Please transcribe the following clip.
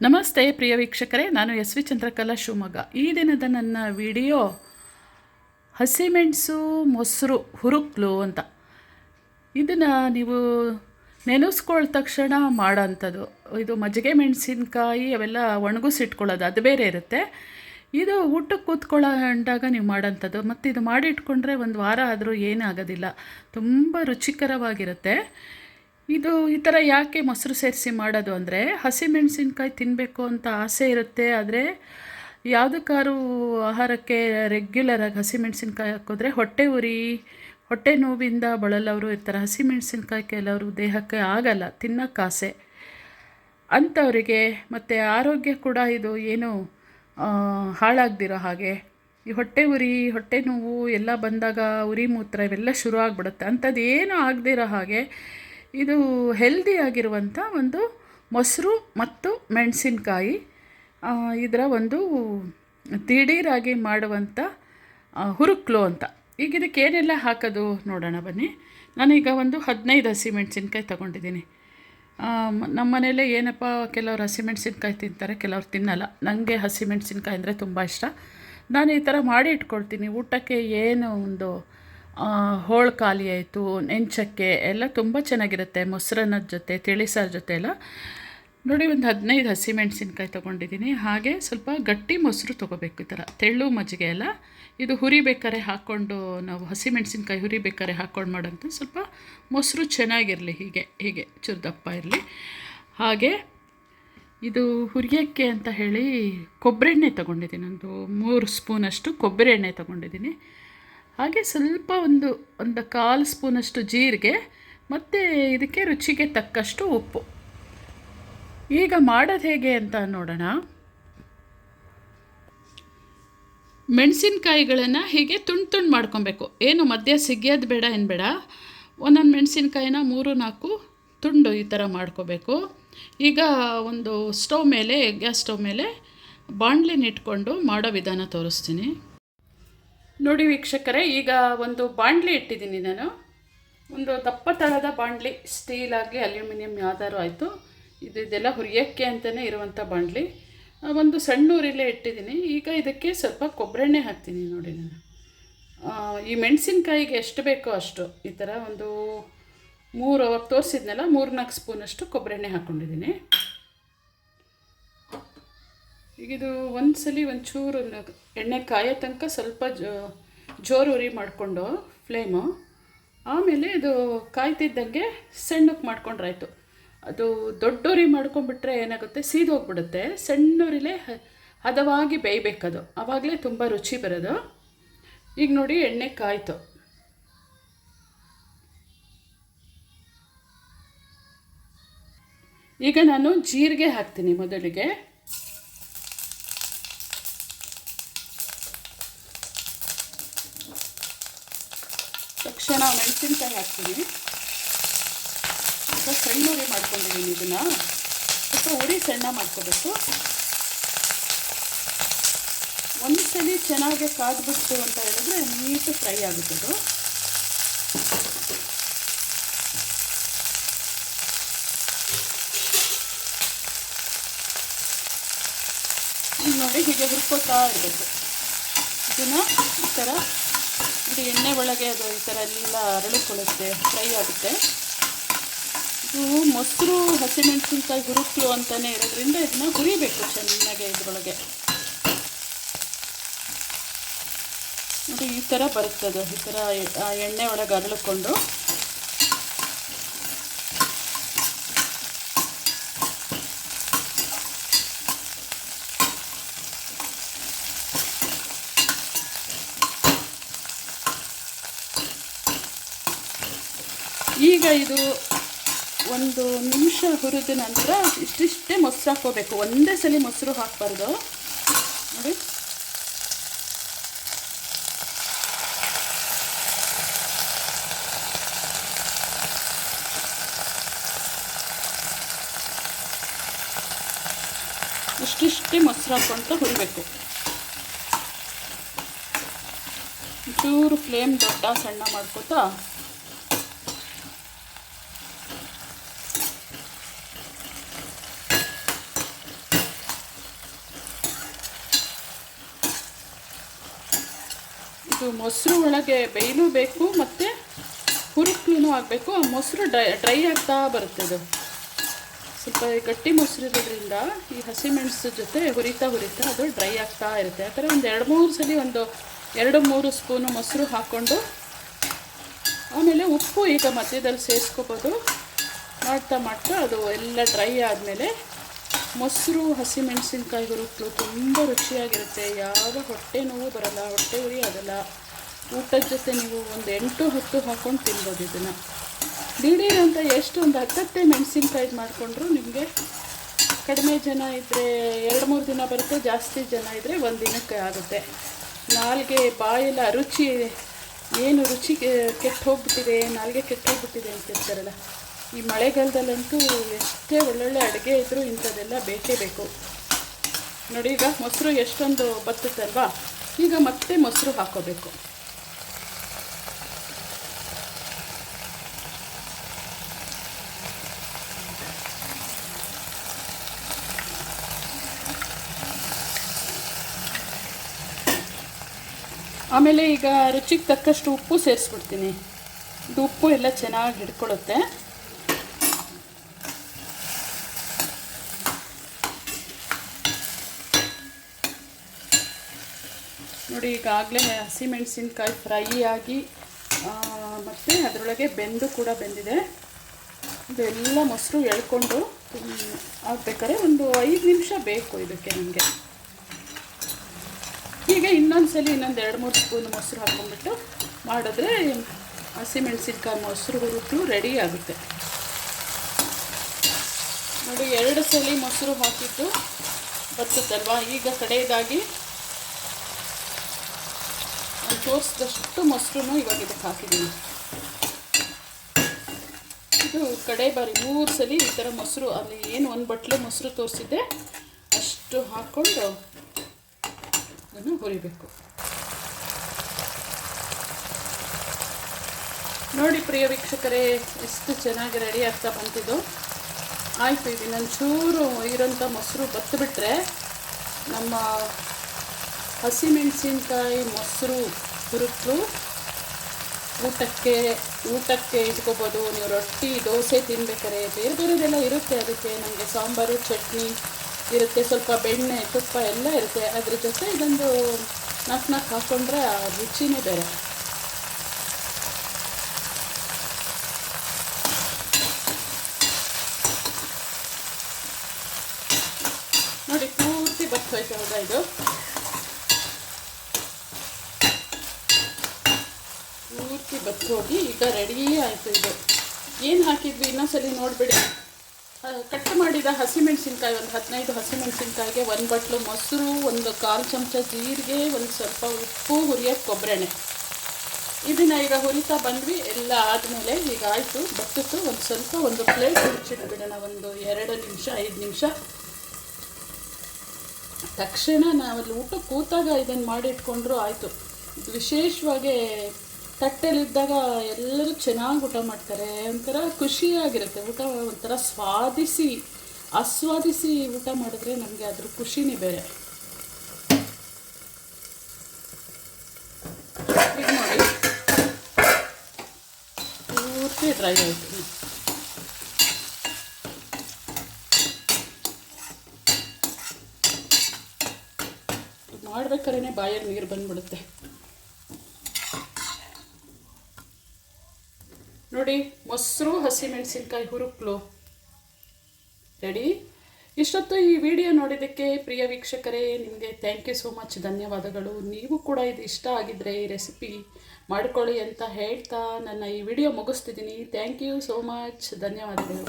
ನಮಸ್ತೆ ಪ್ರಿಯ ವೀಕ್ಷಕರೇ, ನಾನು ಎಸ್ ವಿ ಚಂದ್ರಕಲಾ ಶಿವಮೊಗ್ಗ. ಈ ದಿನದ ನನ್ನ ವಿಡಿಯೋ ಹಸಿಮೆಣಸು, ಮೊಸರು ಹುರುಕ್ಲು ಅಂತ. ಇದನ್ನು ನೀವು ನೆನೆಸ್ಕೊಳ್ಳ ತಕ್ಷಣ ಮಾಡೋಂಥದ್ದು. ಇದು ಮಜ್ಜಿಗೆ ಮೆಣಸಿನಕಾಯಿ ಅವೆಲ್ಲ ಒಣಗಿಸಿಟ್ಕೊಳ್ಳೋದು, ಅದು ಬೇರೆ ಇರುತ್ತೆ. ಇದು ಊಟಕ್ಕೆ ಕೂತ್ಕೊಳ್ಳೋ ಅಂದಾಗ ನೀವು ಮಾಡೋಂಥದ್ದು. ಮತ್ತು ಇದು ಮಾಡಿಟ್ಕೊಂಡ್ರೆ ಒಂದು ವಾರ ಆದರೂ ಏನಾಗೋದಿಲ್ಲ. ತುಂಬ ರುಚಿಕರವಾಗಿರುತ್ತೆ. ಇದು ಈ ಥರ ಯಾಕೆ ಮೊಸರು ಸೇರಿಸಿ ಮಾಡೋದು ಅಂದರೆ ಹಸಿಮೆಣಸಿನ್ಕಾಯಿ ತಿನ್ನಬೇಕು ಅಂತ ಆಸೆ ಇರುತ್ತೆ, ಆದರೆ ಯಾವುದಕ್ಕಾದ್ರೂ ಆಹಾರಕ್ಕೆ ರೆಗ್ಯುಲರಾಗಿ ಹಸಿಮೆಣಸಿನ್ಕಾಯಿ ಹಾಕಿದ್ರೆ ಹೊಟ್ಟೆ ಉರಿ, ಹೊಟ್ಟೆ ನೋವಿಂದ ಬಳಲವರು ಇರ್ತಾರೆ. ಹಸಿಮೆಣಸಿನ್ಕಾಯಿ ಕೆಲವರು ದೇಹಕ್ಕೆ ಆಗಲ್ಲ ತಿನ್ನೋಕ್ಕಾಸೆ ಅಂಥವರಿಗೆ ಮತ್ತು ಆರೋಗ್ಯ ಕೂಡ ಇದು ಏನು ಹಾಳಾಗ್ದಿರೋ ಹಾಗೆ. ಈ ಹೊಟ್ಟೆ ಉರಿ, ಹೊಟ್ಟೆ ನೋವು ಎಲ್ಲ ಬಂದಾಗ ಉರಿ ಮೂತ್ರ ಇವೆಲ್ಲ ಶುರು ಆಗಿಬಿಡುತ್ತೆ ಅಂಥದ್ದು ಏನು ಆಗದಿರೋ ಹಾಗೆ ಇದು ಹೆಲ್ದಿ ಆಗಿರುವಂಥ ಒಂದು ಮೊಸರು ಮತ್ತು ಮೆಣಸಿನಕಾಯಿ. ಇದರ ಒಂದು ದಿಢೀರಾಗಿ ಮಾಡುವಂಥ ಹುರುಕ್ಲು ಅಂತ. ಈಗ ಇದಕ್ಕೆ ಏನೆಲ್ಲ ಹಾಕೋದು ನೋಡೋಣ ಬನ್ನಿ. ನಾನೀಗ ಒಂದು ಹದಿನೈದು ಹಸಿಮೆಣಸಿನ್ಕಾಯಿ ತೊಗೊಂಡಿದ್ದೀನಿ. ನಮ್ಮ ಮನೇಲೆ ಏನಪ್ಪ, ಕೆಲವ್ರು ಹಸಿಮೆಣಸಿನ್ಕಾಯಿ ತಿಂತಾರೆ, ಕೆಲವ್ರು ತಿನ್ನಲ್ಲ. ನನಗೆ ಹಸಿಮೆಣಸಿನ್ಕಾಯಿ ಅಂದರೆ ತುಂಬ ಇಷ್ಟ. ನಾನು ಈ ಥರ ಮಾಡಿ ಇಟ್ಕೊಳ್ತೀನಿ. ಊಟಕ್ಕೆ ಏನು ಒಂದು ಹೋಳು ಖಾಲಿ ಆಯಿತು, ನೆಂಚಕ್ಕೆ ಎಲ್ಲ ತುಂಬ ಚೆನ್ನಾಗಿರುತ್ತೆ ಮೊಸರನ್ನದ ಜೊತೆ, ತಿಳಿಸಾರ ಜೊತೆ ಎಲ್ಲ. ನೋಡಿ, ಒಂದು ಹದಿನೈದು ಹಸಿಮೆಣಸಿನ್ಕಾಯಿ ತೊಗೊಂಡಿದ್ದೀನಿ ಹಾಗೆ ಸ್ವಲ್ಪ ಗಟ್ಟಿ ಮೊಸರು ತೊಗೋಬೇಕು ಈ ಥರ ತೆಳ್ಳು ಮಜ್ಜಿಗೆ ಎಲ್ಲ. ಇದು ಹುರಿಬೇಕಾರೆ ಹಾಕ್ಕೊಂಡು ನಾವು ಹಸಿಮೆಣಸಿನ್ಕಾಯಿ ಹುರಿಬೇಕಾರೆ ಹಾಕ್ಕೊಂಡು ಮಾಡೋಂಥ ಸ್ವಲ್ಪ ಮೊಸರು ಚೆನ್ನಾಗಿರಲಿ ಹೀಗೆ ಹೀಗೆ ಚೂರು ದಪ್ಪ ಇರಲಿ. ಹಾಗೆ ಇದು ಹುರಿಯೋಕ್ಕೆ ಅಂತ ಹೇಳಿ ಕೊಬ್ಬರಿ ಎಣ್ಣೆ ತೊಗೊಂಡಿದ್ದೀನಿ ಒಂದು ಮೂರು ಸ್ಪೂನಷ್ಟು ಕೊಬ್ಬರಿ ಎಣ್ಣೆ ತೊಗೊಂಡಿದ್ದೀನಿ ಹಾಗೆ ಸ್ವಲ್ಪ ಒಂದು ಒಂದು ಕಾಲು ಸ್ಪೂನಷ್ಟು ಜೀರಿಗೆ, ಮತ್ತು ಇದಕ್ಕೆ ರುಚಿಗೆ ತಕ್ಕಷ್ಟು ಉಪ್ಪು. ಈಗ ಮಾಡೋದು ಹೇಗೆ ಅಂತ ನೋಡೋಣ. ಮೆಣಸಿನ್ಕಾಯಿಗಳನ್ನು ಹೀಗೆ ತುಂಡು ತುಂಡು ಮಾಡ್ಕೊಬೇಕು. ಏನು ಮಧ್ಯ ಸಿಗಿಯೋದು ಬೇಡ, ಏನು ಬೇಡ. ಒಂದೊಂದು ಮೆಣಸಿನ್ಕಾಯಿನ ಮೂರು, ನಾಲ್ಕು ತುಂಡು ಈ ಥರ ಮಾಡ್ಕೋಬೇಕು. ಈಗ ಒಂದು ಸ್ಟವ್ ಮೇಲೆ, ಗ್ಯಾಸ್ ಸ್ಟವ್ ಮೇಲೆ ಬಾಣಲಿನ ಇಟ್ಕೊಂಡು ಮಾಡೋ ವಿಧಾನ ತೋರಿಸ್ತೀನಿ. ನೋಡಿ ವೀಕ್ಷಕರೇ, ಈಗ ಒಂದು ಬಾಂಡ್ಲಿ ಇಟ್ಟಿದ್ದೀನಿ ನಾನು. ಒಂದು ದಪ್ಪ ತಳದ ಬಾಂಡ್ಲಿ, ಸ್ಟೀಲ್ ಆಗಲಿ ಅಲ್ಯೂಮಿನಿಯಂ ಯಾವ್ದಾದ್ರು ಆಯಿತು. ಇದು ಇದೆಲ್ಲ ಹುರಿಯೋಕ್ಕೆ ಅಂತಲೇ ಇರುವಂಥ ಬಾಂಡ್ಲಿ. ಒಂದು ಸಣ್ಣ ಊರಿಲೇ ಇಟ್ಟಿದ್ದೀನಿ. ಈಗ ಇದಕ್ಕೆ ಸ್ವಲ್ಪ ಕೊಬ್ಬರೆಣ್ಣೆ ಹಾಕ್ತೀನಿ ನೋಡಿ ನಾನು. ಈ ಮೆಣಸಿನ್ಕಾಯಿಗೆ ಎಷ್ಟು ಬೇಕೋ ಅಷ್ಟು, ಈ ಥರ ಒಂದು ಮೂರು ಅವಾಗ ತೋರಿಸಿದ್ನಲ್ಲ ಮೂರು ನಾಲ್ಕು ಸ್ಪೂನಷ್ಟು ಕೊಬ್ಬರೆಣ್ಣೆ ಹಾಕ್ಕೊಂಡಿದ್ದೀನಿ ಈಗ ಇದು ಒಂದು ಸಲ ಒಂಚೂರು ಎಣ್ಣೆ ಕಾಯೋ ತನಕ ಸ್ವಲ್ಪ ಜೋರು ಉರಿ ಮಾಡಿಕೊಂಡು, ಫ್ಲೇಮು. ಆಮೇಲೆ ಇದು ಕಾಯ್ತಿದ್ದಂಗೆ ಸಣ್ಣಕ್ಕೆ ಮಾಡ್ಕೊಂಡ್ರಾಯ್ತು. ಅದು ದೊಡ್ಡ ಉರಿ ಮಾಡ್ಕೊಂಡ್ಬಿಟ್ರೆ ಏನಾಗುತ್ತೆ? ಸೀದೋಗ್ಬಿಡುತ್ತೆ ಸಣ್ಣ ಉರಿಲೇ ಹದವಾಗಿ ಬೇಯಬೇಕದು. ಆವಾಗಲೇ ತುಂಬ ರುಚಿ ಬರೋದು. ಈಗ ನೋಡಿ ಎಣ್ಣೆ ಕಾಯ್ತು. ಈಗ ನಾನು ಜೀರಿಗೆ ಹಾಕ್ತೀನಿ ಮೊದಲಿಗೆ. ತಕ್ಷಣ ಮೆಣಸಿನ್ಕಾಯಿ ಹಾಕ್ತೀನಿ ಸ್ವಲ್ಪ ಸಣ್ಣ ಉರಿ ಮಾಡ್ಕೊಂಡಿದ್ದೀನಿ ಇದನ್ನು. ಸ್ವಲ್ಪ ಉರಿ ಸಣ್ಣ ಮಾಡ್ಕೋಬೇಕು. ಒಂದು ಸಲ ಚೆನ್ನಾಗಿ ಕಾದ್ಬಿಡ್ತು ಅಂತ ಹೇಳಿದ್ರೆ ನೀಟು ಫ್ರೈ ಆಗುತ್ತೆ ಅದು ನೋಡಿ ಹೀಗೆ ಹುರ್ಕೋತಾ ಇರಬೇಕು ಇದನ್ನು ಈ ಥರ ಇದು ಎಣ್ಣೆ ಒಳಗೆ ಅದು ಈ ಥರ ಎಲ್ಲ ಅರಳಿಕೊಳ್ಳುತ್ತೆ ಫ್ರೈ ಆಗುತ್ತೆ. ಇದು ಮೊಸರು, ಹಸಿಮೆಣಸಿನ್ಕಾಯಿ ಹುರುಕ್ಲು ಅಂತಲೇ ಇರೋದ್ರಿಂದ ಇದನ್ನ ಹುರಿಬೇಕು ಚೆನ್ನಾಗೆ ಇದರೊಳಗೆ. ನೋಡಿ, ಈ ಥರ ಅದು, ಈ ಥರ ಎಣ್ಣೆ ಒಳಗೆ ಅರಳಿಕೊಂಡು. ಈಗ ಇದು ಒಂದು ನಿಮಿಷ ಹುರಿದ ನಂತರ ಇಷ್ಟಿಷ್ಟೇ ಮೊಸರು ಹಾಕ್ಕೋಬೇಕು. ಒಂದೇ ಸಲ ಮೊಸರು ಹಾಕಬಾರ್ದು. ನೋಡಿ. ಇಷ್ಟಿಷ್ಟೇ ಮೊಸರು ಹಾಕ್ಕೊಂತ ಹುರಿಬೇಕು. ಚೂರು ಫ್ಲೇಮ್ ದೊಡ್ಡ ಸಣ್ಣ ಮಾಡ್ಕೋತಾ ಇದು ಮೊಸರು ಒಳಗೆ ಬೇಯಲೂ ಬೇಕು, ಮತ್ತು ಹುರುಕ್ಲೂ ಆಗಬೇಕು. ಆ ಮೊಸರು ಡ್ರೈ ಡ್ರೈ ಆಗ್ತಾ ಬರುತ್ತೆ ಅದು. ಸ್ವಲ್ಪ ಗಟ್ಟಿ ಮೊಸರು ಇರೋದ್ರಿಂದ ಈ ಹಸಿಮೆಣಸು ಜೊತೆ ಹುರಿತಾ ಹುರಿತಾ ಅದು ಡ್ರೈ ಆಗ್ತಾ ಇರುತ್ತೆ. ಆ ಥರ ಒಂದು ಎರಡು ಮೂರು ಸಲ ಒಂದು ಎರಡು ಮೂರು ಸ್ಪೂನು ಮೊಸರು ಹಾಕ್ಕೊಂಡು, ಆಮೇಲೆ ಉಪ್ಪು ಈಗ ಮಧ್ಯದಲ್ಲಿ ಸೇರಿಸ್ಕೋಬೋದು ಮಾಡ್ತಾ ಮಾಡ್ತಾ ಅದು ಎಲ್ಲ ಡ್ರೈ ಆದಮೇಲೆ ಮೊಸರು, ಹಸಿಮೆಣಸಿನ್ಕಾಯಿ ಹುರುಕ್ಲು ತುಂಬ ರುಚಿಯಾಗಿರುತ್ತೆ. ಯಾವ ಹೊಟ್ಟೆ ನೋವು ಬರಲ್ಲ, ಹೊಟ್ಟೆ ಉರಿ ಆಗಲ್ಲ. ಊಟದ ಜೊತೆ ನೀವು ಒಂದು ಎಂಟು ಹತ್ತು ಹಾಕ್ಕೊಂಡು ತಿನ್ಬೋದು ಇದನ್ನು. ದಿಢೀರ್ ಅಂತ ಎಷ್ಟು ಒಂದು ಹತ್ತತ್ತೆ ಮೆಣಸಿನ್ಕಾಯಿ ಮಾಡಿಕೊಂಡ್ರು ನಿಮಗೆ? ಕಡಿಮೆ ಜನ ಇದ್ದರೆ ಎರಡು ಮೂರು ದಿನ ಬರುತ್ತೆ, ಜಾಸ್ತಿ ಜನ ಇದ್ದರೆ ಒಂದು ದಿನಕ್ಕೆ ಆಗುತ್ತೆ. ನಾಲ್ಗೆ ಬಾಯೆಲ್ಲ ರುಚಿ ಏನು ರುಚಿ ಕೆಟ್ಟು ಹೋಗ್ಬಿಟ್ಟಿದೆ, ನಾಲ್ಗೆ ಕೆಟ್ಟು ಹೋಗ್ಬಿಟ್ಟಿದೆ ಅಂತಿರ್ತಾರಲ್ಲ ಈ ಮಳೆಗಾಲದಲ್ಲಂತೂ ಎಷ್ಟೇ ಒಳ್ಳೊಳ್ಳೆ ಅಡುಗೆ ಇದ್ದರೂ ಇಂಥದ್ದೆಲ್ಲ ಬೇಕೇ ಬೇಕು. ನೋಡಿ ಈಗ ಮೊಸರು ಎಷ್ಟೊಂದು ಬತ್ತುತ್ತಲ್ವಾ? ಈಗ ಮತ್ತೆ ಮೊಸರು ಹಾಕೋಬೇಕು. ಆಮೇಲೆ ಈಗ ರುಚಿಗೆ ತಕ್ಕಷ್ಟು ಉಪ್ಪು ಸೇರಿಸ್ಬಿಡ್ತೀನಿ. ಇದು ಉಪ್ಪು ಎಲ್ಲ ಚೆನ್ನಾಗಿ ಹಿಡ್ಕೊಳ್ಳುತ್ತೆ. ನೋಡಿ, ಈಗಾಗಲೇ ಹಸಿಮೆಣಸಿನ್ಕಾಯಿ ಫ್ರೈ ಆಗಿ ಮತ್ತು ಅದರೊಳಗೆ ಬೆಂದು ಕೂಡ ಬೆಂದಿದೆ. ಇದೆಲ್ಲ ಮೊಸರು ಎಳ್ಕೊಂಡು ಆಗ್ಬೇಕಾದ್ರೆ ಒಂದು ಐದು ನಿಮಿಷ ಬೇಕು ಇದಕ್ಕೆ ನನಗೆ ಹೀಗೆ ಇನ್ನೊಂದು ಸಲ ಇನ್ನೊಂದು ಎರಡು, ಮೂರು ಸ್ಪೂನ್ ಮೊಸರು ಹಾಕ್ಕೊಂಡ್ಬಿಟ್ಟು ಮಾಡಿದ್ರೆ ಹಸಿಮೆಣಸಿನ್ಕಾಯಿ ಮೊಸರು ಹುರುಕು ರೆಡಿ ಆಗುತ್ತೆ. ನೋಡಿ, ಎರಡು ಸಲ ಮೊಸರು ಹಾಕಿದ್ದು ಬರ್ತದಲ್ವಾ? ಈಗ ಕಡೆಯದಾಗಿ ತೋರಿಸಿದಷ್ಟು ಮೊಸರು ಇವಾಗ ಇದಕ್ಕೆ ಹಾಕಿದ್ದೀನಿ. ಇದು ಕಡೆ ಬಾರಿ, ಮೂರು ಸಲ ಈ ಥರ ಮೊಸರು, ಅಲ್ಲಿ ಏನು ಒಂದು ಬಟ್ಲು ಮೊಸರು ತೋರಿಸಿದ್ದೆ, ಅಷ್ಟು ಹಾಕ್ಕೊಂಡು ಅದನ್ನು ಹುರಿಬೇಕು. ನೋಡಿ ಪ್ರಿಯ ವೀಕ್ಷಕರೇ, ಎಷ್ಟು ಚೆನ್ನಾಗಿ ರೆಡಿ ಆಗ್ತಾ ಬಂತಿದ್ದು ಆಯಿತು, ಇದು ಇನ್ನೊಂಚೂರು ಇರೋಂಥ ಮೊಸರು ಬತ್ತುಬಿಟ್ರೆ ನಮ್ಮ ಹಸಿಮೆಣಸಿನ್ಕಾಯಿ, ಮೊಸರು ಹುರುಕು ಊಟಕ್ಕೆ ಊಟಕ್ಕೆ ಇಟ್ಕೋಬೋದು. ನೀವು ರೊಟ್ಟಿ, ದೋಸೆ ತಿನ್ಬೇಕಾರೆ ಬೇರೆ ಬೇರೆದೆಲ್ಲ ಇರುತ್ತೆ. ಅದಕ್ಕೆ ನಮಗೆ ಸಾಂಬಾರು, ಚಟ್ನಿ ಇರುತ್ತೆ. ಸ್ವಲ್ಪ ಬೆಣ್ಣೆ, ತುಪ್ಪ ಎಲ್ಲ ಇರುತ್ತೆ. ಅದ್ರ ಜೊತೆ ಇದೊಂದು ನಾಲ್ಕು ನಾಲ್ಕು ಹಾಕ್ಕೊಂಡ್ರೆ ಆ ರುಚಿನೇ ಬೇರೆ. ನೋಡಿ, ಪೂರ್ತಿ ಬತ್ತು ಹೋಯ್ತು ಹೌದಾ ಇದು? ಪೂರ್ತಿ ಬತ್ತು ಹೋಗಿ ಈಗ ರೆಡಿ ಆಯಿತು ಇದು. ಏನು ಹಾಕಿದ್ವಿ ಇನ್ನೊಂದ್ಸಲಿ ನೋಡಿಬಿಡಿ. ಕಟ್ ಮಾಡಿದ ಹಸಿಮೆಣಸಿನ್ಕಾಯಿ, ಒಂದು ಹದಿನೈದು ಹಸಿಮೆಣಸಿನ್ಕಾಯಿಗೆ ಒಂದು ಬಟ್ಲು ಮೊಸರು, ಒಂದು ಕಾಲು ಚಮಚ ಜೀರಿಗೆ, ಒಂದು ಸ್ವಲ್ಪ ಉಪ್ಪು ಹುರಿಯೋ ಕೊಬ್ಬರೆಣ್ಣೆ ಇದನ್ನು ಈಗ ಹುರಿತಾ ಬಂದ್ವಿ, ಎಲ್ಲ ಆದಮೇಲೆ ಈಗ ಆಯಿತು, ಬತ್ತಿತ್ತು, ಒಂದು ಸ್ವಲ್ಪ ಒಂದು ಪ್ಲೇಟ್ ಮುಚ್ಚಿಟ್ಬಿಡೋಣ ಒಂದು ಎರಡು ನಿಮಿಷ, ಐದು ನಿಮಿಷ. ತಕ್ಷಣ ನಾವಲ್ಲಿ ಊಟ ಕೂತಾಗ ಇದನ್ನು ಮಾಡಿಟ್ಕೊಂಡ್ರು ಆಯಿತು. ವಿಶೇಷವಾಗಿ ತಟ್ಟೆಲಿದ್ದಾಗ ಎಲ್ಲರೂ ಚೆನ್ನಾಗಿ ಊಟ ಮಾಡ್ತಾರೆ, ಒಂಥರ ಖುಷಿಯಾಗಿರುತ್ತೆ. ಊಟ ಒಂಥರ ಸ್ವಾದಿಸಿ ಆಸ್ವಾದಿಸಿ ಊಟ ಮಾಡಿದ್ರೆ ನಮಗೆ ಅದ್ರ ಖುಷಿನೇ ಬೇರೆ. ಈಗ ನೋಡಿ. ಪೂರ್ತಿ ಡ್ರೈ ಆಯಿತು. ಮಾಡ್ಬೇಕಾದ್ರೆ ಬಾಯಲ್ಲಿ ನೀರು ಬಂದ್ಬಿಡುತ್ತೆ. ನೋಡಿ, ಮೊಸರು, ಹಸಿಮೆಣಸಿನ್ಕಾಯಿ ಹುರುಕ್ಲು ರೆಡಿ ಇಷ್ಟೊತ್ತು ಈ ವಿಡಿಯೋ ನೋಡಿದ್ದಕ್ಕೆ ಪ್ರಿಯ ವೀಕ್ಷಕರೇ, ನಿಮಗೆ ಥ್ಯಾಂಕ್ ಯು ಸೋ ಮಚ್ ಧನ್ಯವಾದಗಳು. ನೀವು ಕೂಡ ಇದು ಇಷ್ಟ ಆಗಿದ್ದರೆ ಈ ರೆಸಿಪಿ ಮಾಡ್ಕೊಳ್ಳಿ ಅಂತ ಹೇಳ್ತಾ ನನ್ನ ಈ ವಿಡಿಯೋ ಮುಗಿಸ್ತಿದ್ದೀನಿ. ಥ್ಯಾಂಕ್ ಯು ಸೋ ಮಚ್ ಧನ್ಯವಾದಗಳು.